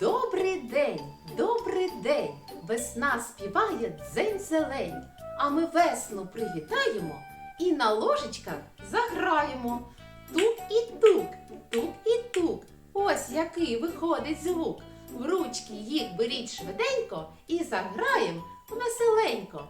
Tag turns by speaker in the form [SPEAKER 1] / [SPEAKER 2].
[SPEAKER 1] Добрий день, добрий день! Весна співає дзень зелень, а ми весну привітаємо і на ложечках заграємо. Тук і тук, тук і тук. Ось який виходить звук. В ручки їх беріть швиденько і заграємо веселенько.